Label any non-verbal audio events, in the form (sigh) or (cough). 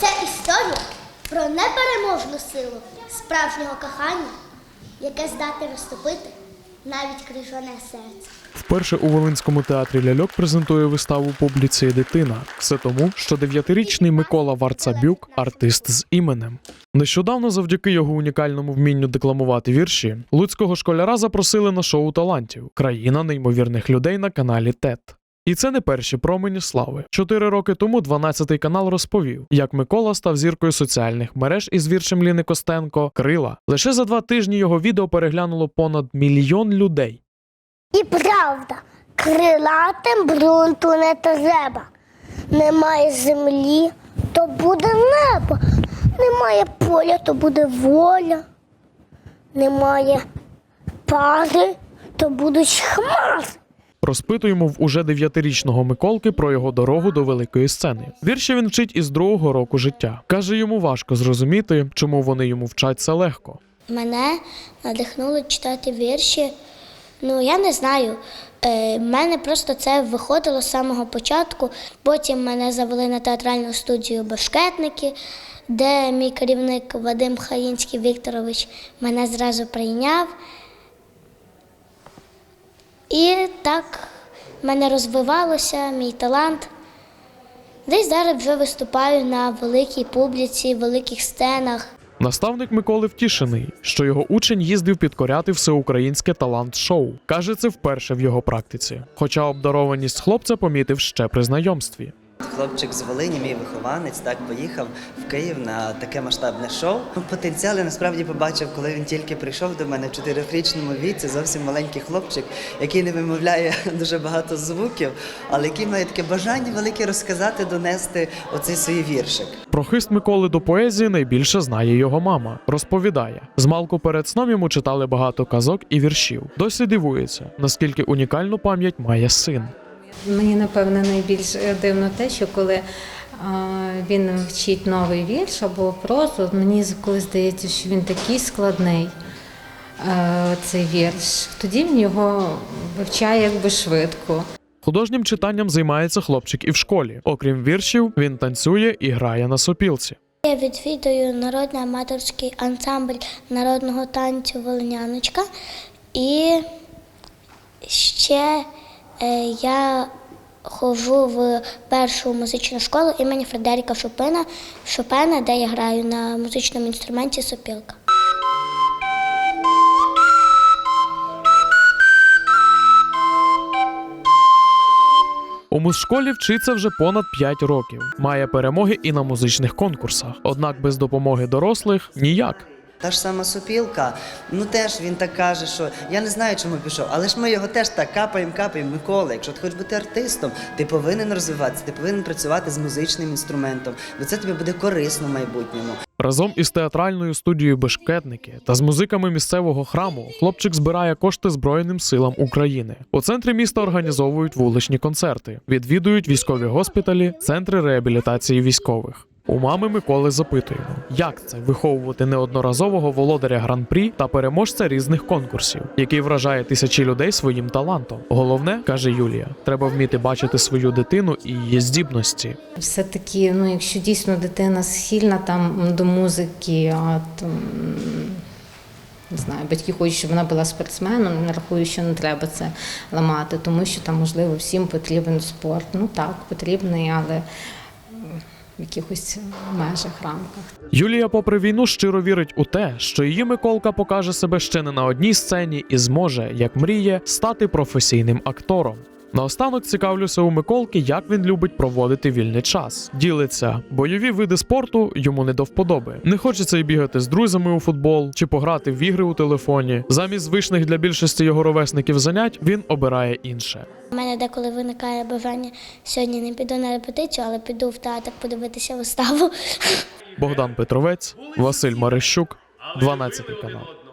Це історія про непереможну силу справжнього кохання, яке здатне розтопити навіть крижане серце. Вперше у Волинському театрі ляльок презентує виставу публіці дитина. Все тому, що дев'ятирічний Микола Варцабюк артист з іменем. Нещодавно, завдяки його унікальному вмінню декламувати вірші, луцького школяра запросили на шоу талантів Країна неймовірних людей на каналі ТЕТ. І це не перші промені слави. Чотири роки тому 12-й канал розповів, як Микола став зіркою соціальних мереж із віршем Ліни Костенко Крила. Лише за два тижні його відео переглянуло понад мільйон людей. І правда, крилатим брунту не треба. Немає землі, то буде небо. Немає поля, то буде воля. Немає пари, то будуть хмари. Розпитуємо в уже дев'ятирічного Миколки про його дорогу до великої сцени. Вірші він вчить із другого року життя. Каже, йому важко зрозуміти, чому вони йому вчаться легко. Мене надихнуло читати вірші. Ну, я не знаю. Е, мене просто це виходило з самого початку. Потім мене завели на театральну студію Башкетники, де мій керівник Вадим Хаїнський Вікторович мене зразу прийняв. І так в мене розвивалося мій талант. Десь зараз вже виступаю на великій публіці, великих сценах. Наставник Миколи втішений, що його учень їздив підкоряти всеукраїнське талант-шоу. Каже, це вперше в його практиці. Хоча обдарованість хлопця помітив ще при знайомстві. Хлопчик з Волині, мій вихованець, так поїхав в Київ на таке масштабне шоу. Ну, Потенціал я насправді побачив, коли він тільки прийшов до мене в чотирирічному віці, зовсім маленький хлопчик, який не вимовляє (laughs) дуже багато звуків, але який має таке бажання велике розказати, донести оцей свій віршик. Про хист Миколи до поезії найбільше знає його мама. Розповідає, змалку перед сном йому читали багато казок і віршів. Досі дивується, наскільки унікальну пам'ять має син. Мені напевне найбільш е, дивно те, що коли він вчить новий вірш або прозу, мені коли здається, що він такий складний. е, Цей вірш, тоді він його вивчає якби швидко. Художнім читанням займається хлопчик і в школі. Окрім віршів, він танцює і грає на сопілці. Я відвідую народний аматорський ансамбль народного танцю Волиняночка. І ще я ходжу в першу музичну школу імені Фредеріка Шопена, Шопена, де я граю на музичному інструменті сопілка. У музшколі вчиться вже понад 5 років. Має перемоги і на музичних конкурсах. Однак без допомоги дорослих ніяк. Та ж сама сопілка, ну теж він так каже, що я не знаю, чому пішов, але ж ми його теж так капаємо, капаємо. Микола, якщо ти хочеш бути артистом, ти повинен розвиватися, ти повинен працювати з музичним інструментом, бо це тобі буде корисно в майбутньому. Разом із театральною студією Бешкетники та з музиками місцевого храму хлопчик збирає кошти Збройним силам України. У центрі міста організовують вуличні концерти, відвідують військові госпіталі, центри реабілітації військових. У мами Миколи запитуємо, як це виховувати неодноразового володаря гран-прі та переможця різних конкурсів, який вражає тисячі людей своїм талантом. Головне, каже Юлія, треба вміти бачити свою дитину і її здібності. Все-таки, ну, якщо дійсно дитина схильна там до музики, а там, не знаю, батьки хочуть, щоб вона була спортсменом, не рахую, що не треба це ламати, тому що там, можливо, всім потрібен спорт. Ну так, потрібний, але в якихось межах, рамках. Юлія, попри війну, щиро вірить у те, що її Миколка покаже себе ще не на одній сцені і зможе, як мріє, стати професійним актором. Наостанок цікавлюся у Миколки, як він любить проводити вільний час. Ділиться бойові види спорту йому не до вподоби. Не хочеться й бігати з друзями у футбол чи пограти в ігри у телефоні. Замість звичних для більшості його ровесників занять він обирає інше. У мене деколи виникає бажання сьогодні не піду на репетицію, але піду в театр подивитися виставу. Богдан Петровець, Василь Марищук, 12 канал.